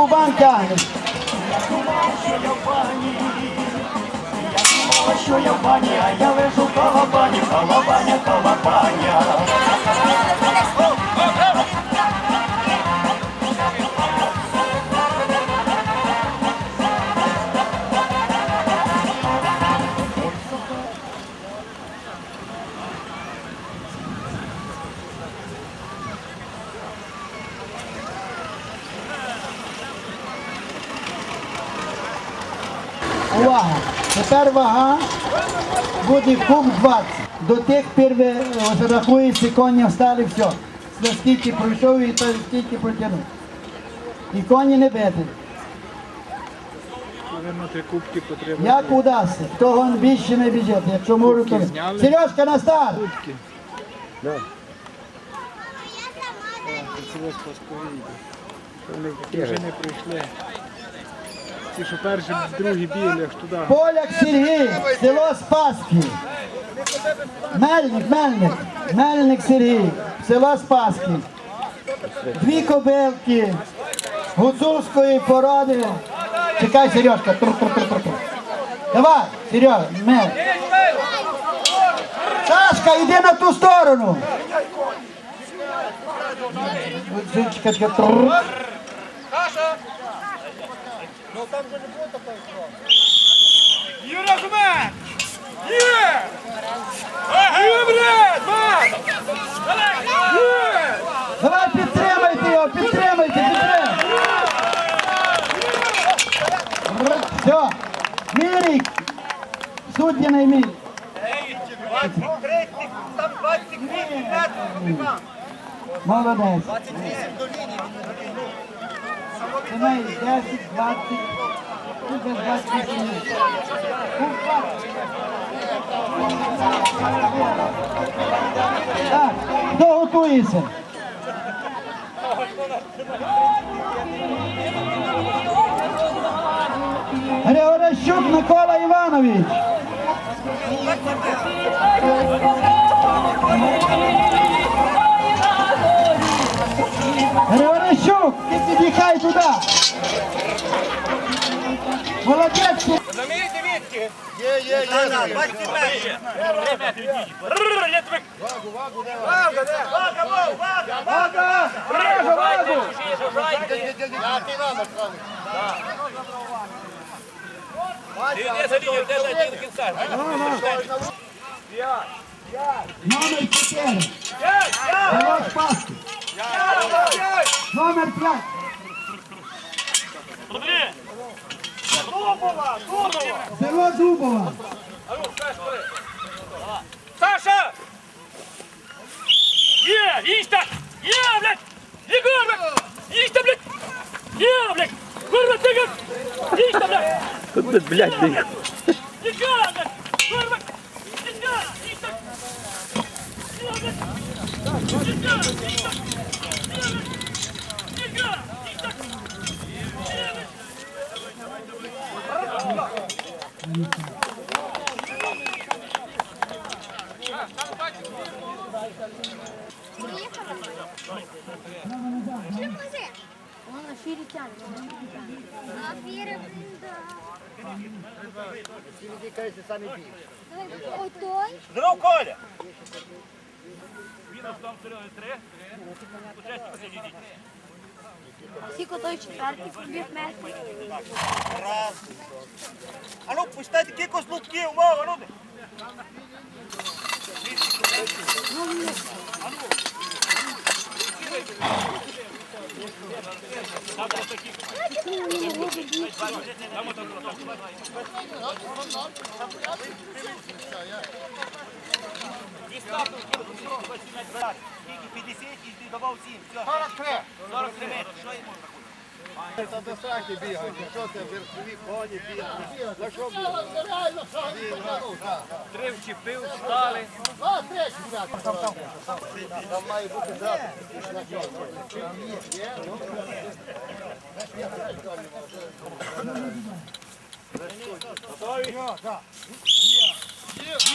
кубан думала, Що я в бані, а я лежу в колобані, колобаня, колобаня. Тепер вага буде куб 20. До тих пір ви е, рахуєте, коні встали, все. Наскільки пройшов і то скільки протягнув. І коні не бити. Як удасться, хто гон більше не біжить, якщо можу, то... Сережка на старт! Такі вже не прийшли. Ті, що перші, другі білі, аж туди. Поляк Сергій, село Спаски. Мельник, Мельник, Мельник Сергій, село Спаски. Дві кобилки гуцульської породи. Чекай, Сережка. Тур-тур-тур-тур. Давай, Серега, мер. Сашка, йди на ту сторону. Чекай, чекай, тур. Юра Жумен! Є! Є, брат! Мат! Є! Давай підтримайте його, підтримайте, підтримайте. Все. Мірик. Суддяний мір. Там 28 метрів! Молодець. Це має 10, 20, тут десь 28. Купа. Так, хто готується? Григорощук Микола Іванович. Григорощук, ти під'їхай туди. Молодець. Заміряйте відки! Є, є, є! 20 метрів! Рррр. Вагу, вагу, де? Вага, де? Вага, вага, вага! Вага! Вага, вагу! Я ти нам Де за лінію, де за лінію кінця? Номер 4. Село Спаски. Номер 5. Дубова! Дубова! Село Дубова. Саша! Їсть так! Є, блядь! Ігор, блядь! Так, блядь! Є, блядь! Курва, блядь! Їсть так, блядь! Тут, блядь, Ігор, блядь! Курва! Так! Є, блядь! Ігор, їсть так! Є, блядь! Ігор, їсть так! Є, блядь! Вона шире тягне. А перебринда. Ой, той. Здоров, Коля! Мінус там Сереги три. Учасник Скільки той четвертий побіг метрів. Раз. А ну, почитайте кількість лутків, мова, люди! Скільки? 50 і ти давав 7. 43. 43 метри. Що йому? Та до сраки бігають, що це верхові коні бігають. За що було? Три вчепив, встали. А, третій брат. Там, має бути брат.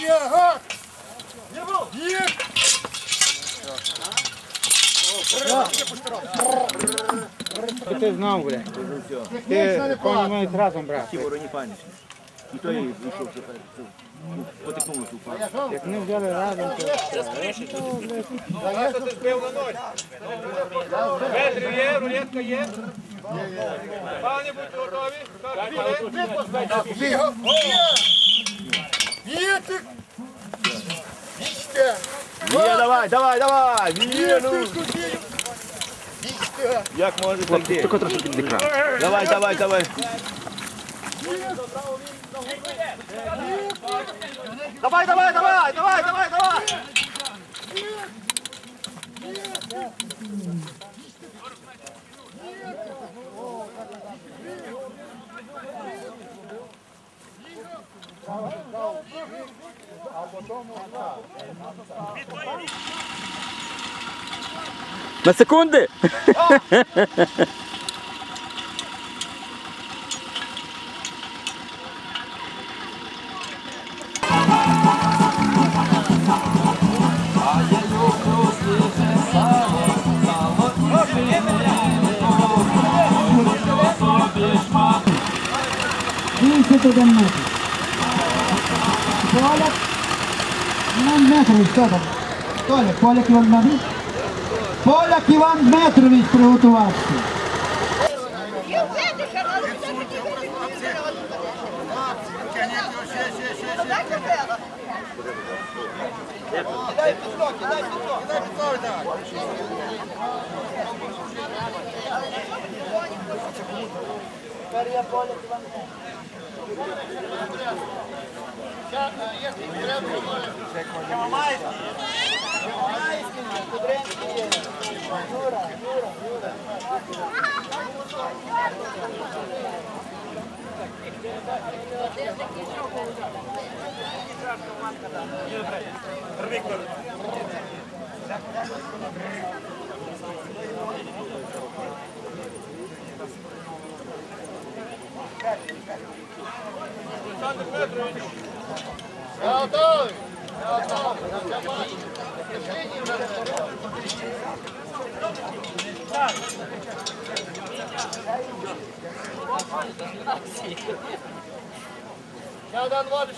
Є, гад! Що ти знав, бля? Технічно не Ти мають разом брати. Вороні панічні. І той вийшов вже потекнув ту пану. Як ми взяли разом, то Метрів є, рулетка є. Пані, будьте готові. Так, Бігав. Є ти. Вічте. Є, давай, давай, давай! Є, ну! Як може так? Тільки трошки під екран. Давай, давай, давай. Давай, давай, давай, давай, давай, давай! На секунди. Тридцять один метр. Поляк. Іван Дмитрович, хто там? Толя, Поляк Іван Дмитрович? Поляк Іван Віктор. Олександр Петрович. Дмитрович приготувався. Готовий. Я один водиш.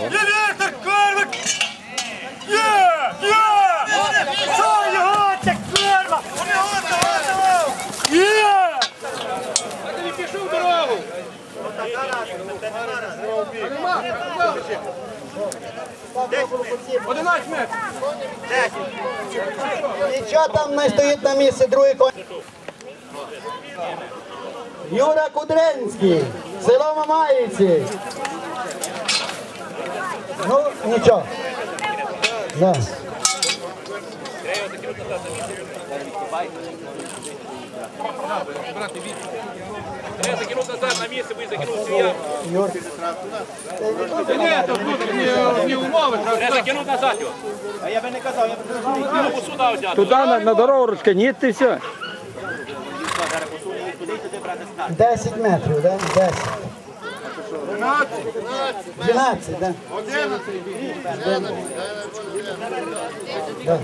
Є вітер, корвик! Є! Є! Що його це корва? Є! А ти не пішов дорогу! Одинадцять метрів! Нічого там не стоїть на місці, другий конь. Юра Кудринський, село Мамаївці. Ну, нічого. Да. Я закинув назад на місце, ви закинув свій. Юр. Я закинув назад його. А я би не казав, я б Його сюди взяти. Туди на, на дорогу розканіти і все. зараз посуну їх туди і туди брати старт. 10 метрів, да? 10. 12, да? Да.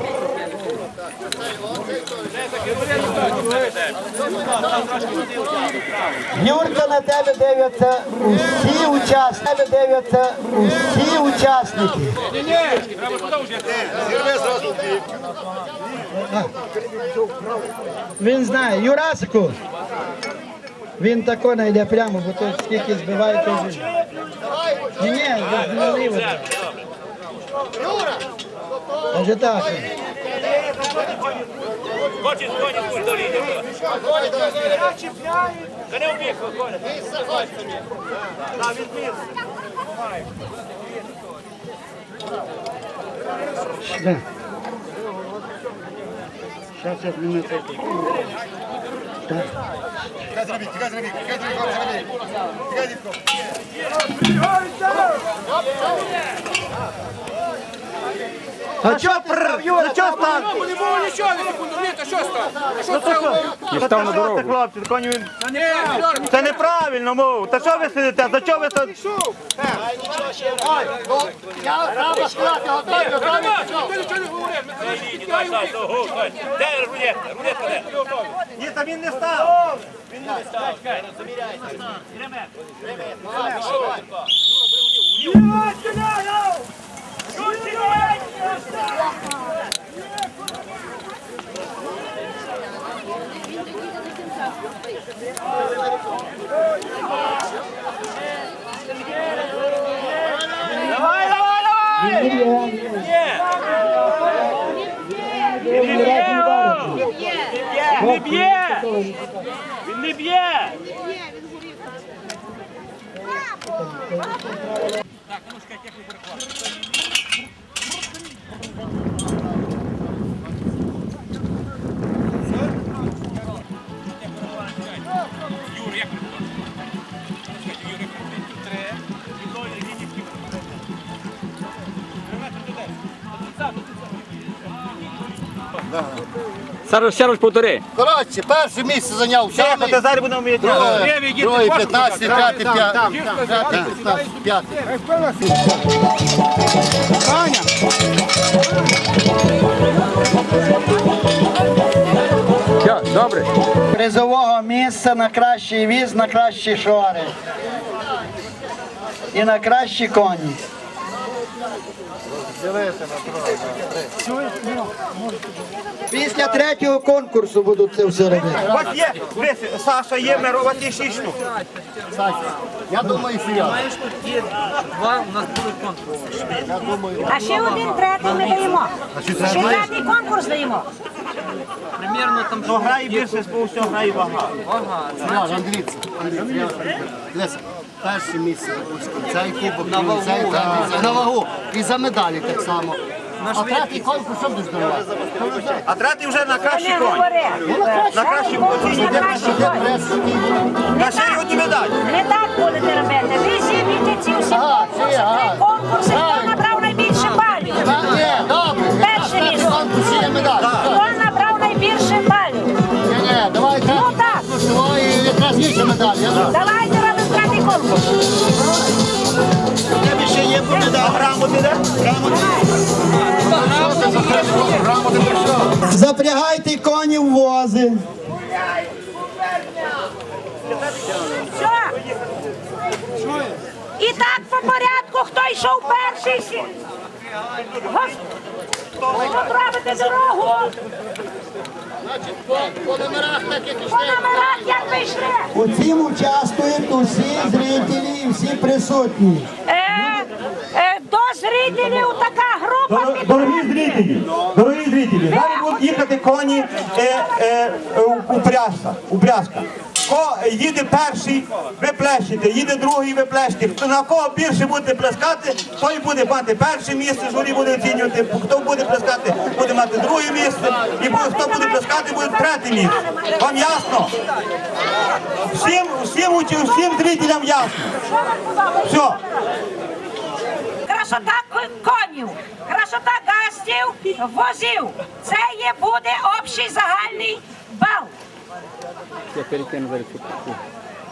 Юрка, на тебе дивляться усі учасники. Дивляться усі учасники. Він знає, Юрасику. Він тако не йде прямо, бо то скільки збиває, то. Ні, ні, наліво. Аже так. Хочеш коні будь до лінії. Та не вбіг, коні. Да. Сейчас я не це. Тікай зробіть, тікай зробіть, тікай зробіть, хлопці, зробіть. Тікай, дітко. А чого прав, Юра, чого став? Не було нічого, не секунду, ні, то І став на Це дорогу. хлопці, коні він... Це неправильно, мов. Та що ви сидите? За що ви то... Я треба сказати, готові, готові, пішов. Дай, дай, то, гол, дай. Де рулетка? Рулетка де? Ні, та він не став. Давай, давай, давай! Він є. Не б'є! Він не б'є! Пускай технику Юр, як Юрій, три. Відновлює лінівки. Примети туди. Туди, туди. Зараз ще раз повтори. Коротше, перше місце зайняв сьомий, ти зараз будемо друге, другий 15, п'ятий, п'ятий, п'ятий, 15, п'ятий. Все, добре. Призового місця на кращий віз, на кращі шори. І на кращі коні. Після третього конкурсу будуть це все робити. У вас є, дивись, Саша є, Миро, у вас є шість штук. Я думаю, що я. А ще один третій ми даємо. Ще третій конкурс даємо. Ну, грає більше, з всього грає вага. Сережа, Андрійці, Андрійці, дивися, перше місце, допустимо, цей кубок, цей, цей, на вагу. І за медалі так само. А третій конкурс що будеш давати? А третій вже на кращий конь. На кращий конь. На кращий конь. Ще й одні медалі. Не так будете робити. Ви ці всі Ага, конкурси, ці, ага. три конкурси, хто набрав найбільше балів. Добре. Перше Третій місце. конкурс є медаль. Хто набрав найбільше балів. Ні, ні, давай Ну так. і якраз ще медаль. Я знаю. Давайте робимо. Тебе ще є. Грамоти, де? Грамоти. Запрягайте коні в вози. І так по порядку, хто йшов перший. сі- Гос- дорогу. У цім участвують усі зрителі і всі присутні. Е, е, до зрителів така група Дор- Дорогі зрителі, дорогі зрителі, зараз будуть їхати коні е, у пряжка, Ко їде перший, ви плещете, їде другий, ви плещете. Хто на кого більше буде плескати, той буде мати перше місце, журі буде оцінювати. Хто буде плескати, буде мати друге місце. І хто буде плескати, буде третє місце. Вам ясно? Всім, всім, учі- всім зрителям ясно. Все. Красота конів, красота гастів, возів. Це є буде общий загальний бал.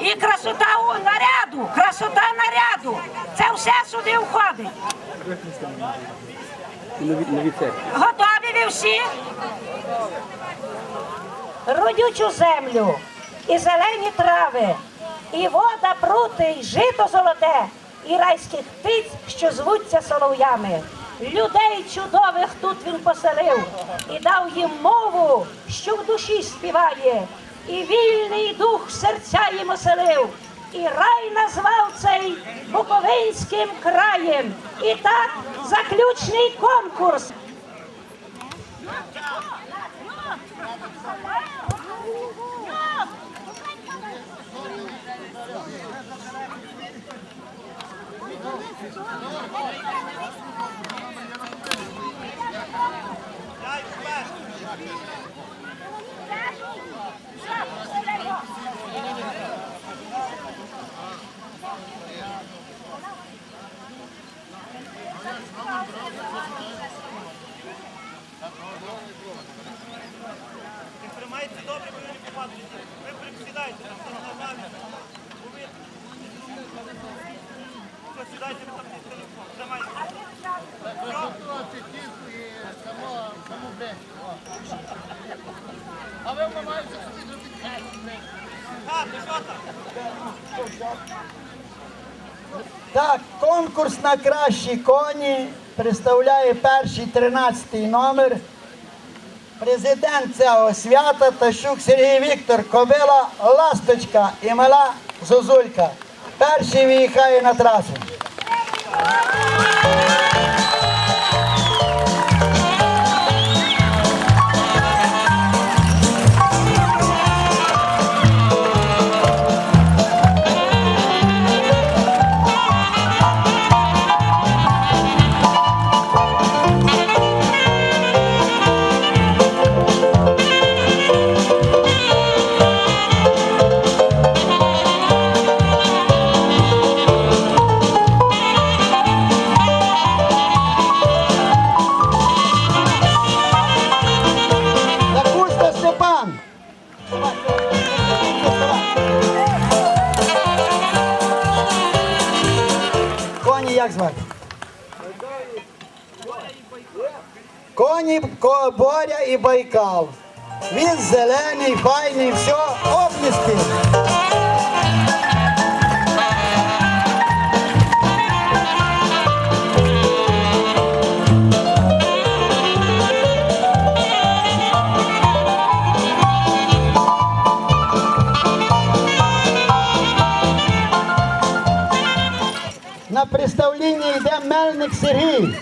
І красота у наряду, красота наряду. Це все сюди входить. Готові ви всі? Родючу землю, і зелені трави, і вода прути, і жито золоте, і райських птиць, що звуться солов'ями. Людей чудових тут він поселив і дав їм мову, що в душі співає, і вільний дух серця їм оселив, і рай назвав цей Буковинським краєм. І так заключний конкурс. Тримайте добре, бо ви не попадете. Ви присідайте, там все нормально. Посідайте там телефон. Тримайте. Так, конкурс на кращі коні представляє перший 13 номер. Президент цього свята Тащук Сергій Віктор, кобила Ласточка і мала Зозулька. Перший виїхає на трасу. Представління йде Мельник Сергій.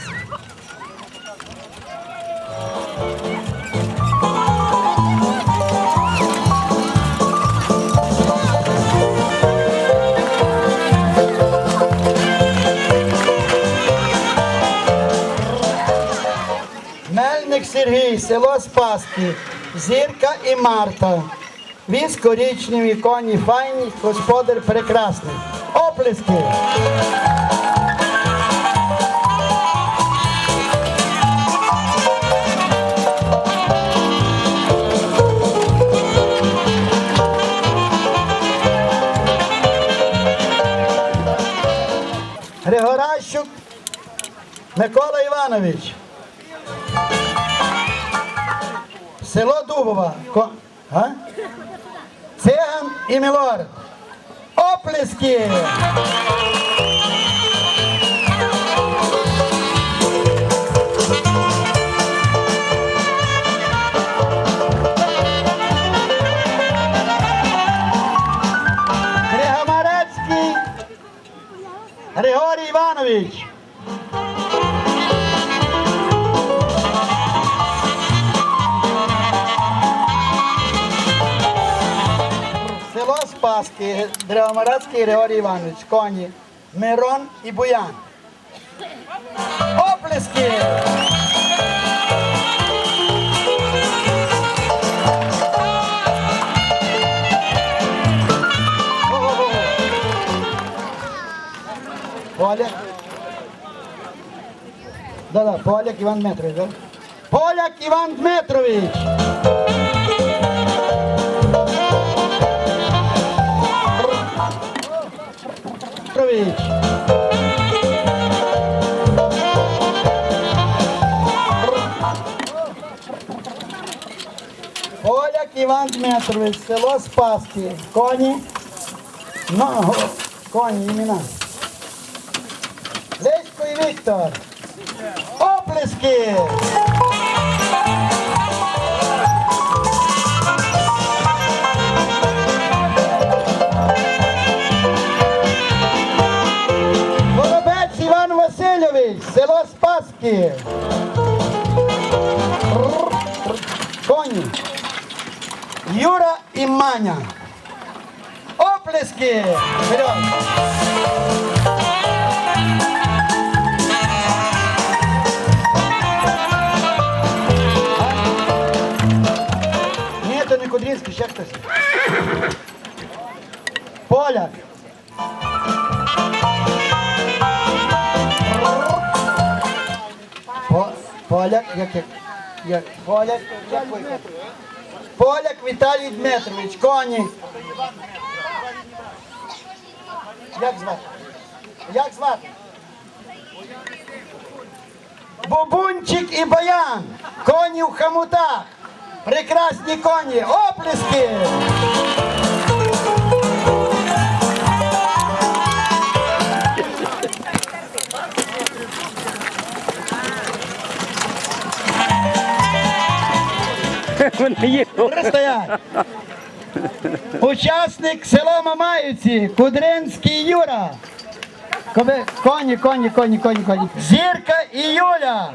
Мельник Сергій, село Спаски, Зірка і Марта. Віз коричневі, коні файні, господар прекрасний. Оплески! Микола Іванович. Село Дубова. Ко... А? Циган і Мілор. Оплески! Григорій Іванович. Спаски, Древомарадський Григорій Іванович, коні, Мирон і Буян. Оплески! Поляк. Да-да, Поляк Іван Дмитрович, да? Поляк Іван Дмитрович! Дмитрович. Поляк Іван Дмитрович, село Спаски. Коні. Ну, го- коні, імена. Лесько і Віктор. Оплески! Село Спаски. Коні. Юра і Маня. Оплески! Вперед! Ні, то не Кудрінський, ще хтось. Поляк. Поляк, як, як, як, поляк, як ви? Поляк Віталій Дмитрович, коні. Як звати? Як звати? Бубунчик і Баян. Коні в хамутах. Прекрасні коні. Оплески! Учасник села Мамаївці, Кудринський Юра. Коні, коні, коні, коні, коні. Зірка і Юля.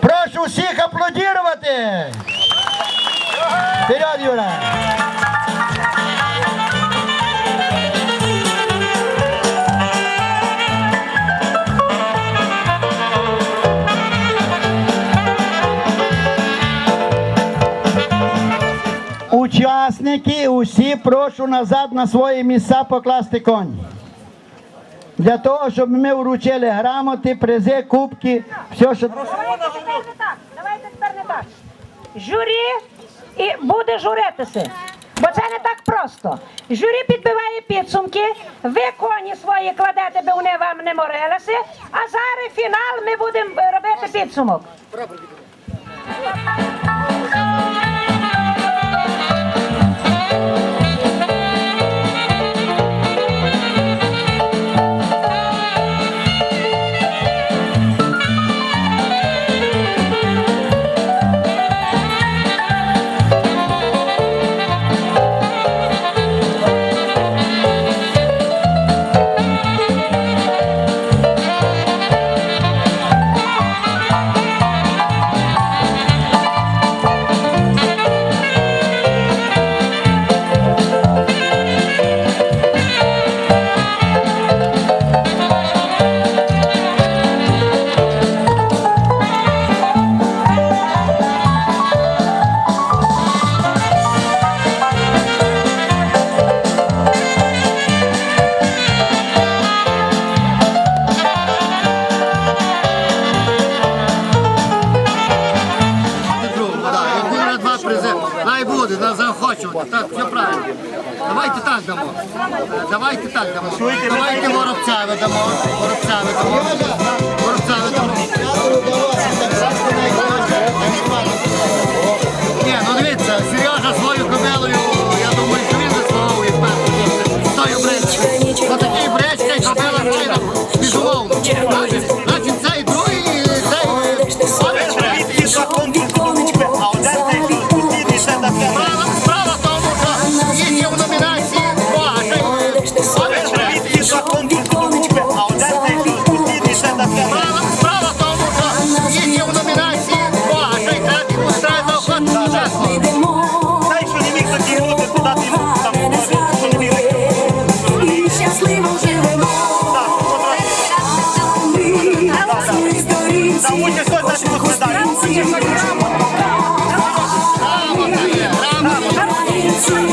Прошу всіх аплодувати. Вперед, Юра. Учасники, усі прошу назад на свої місця покласти коні. Для того, щоб ми вручили грамоти, призи, кубки, все, що. Давайте тепер не так. Давайте тепер не так. Журі і буде журитися. Бо це не так просто. Журі підбиває підсумки, ви коні свої кладете, бо вони вам не морилися, а зараз фінал ми будемо робити підсумок.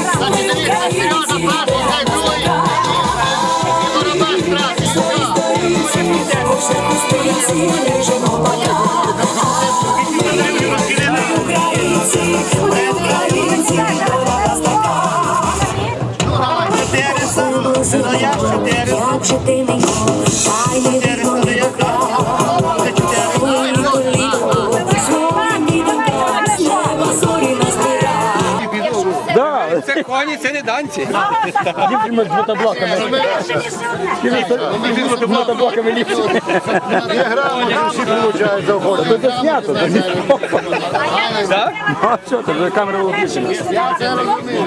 Є. Значить, це не з мотоблоками. З мотоблоками ліпше. Є грамоти, всі получають заохотити. Це знято. Так? А що, це камера виключена. Я це розумію.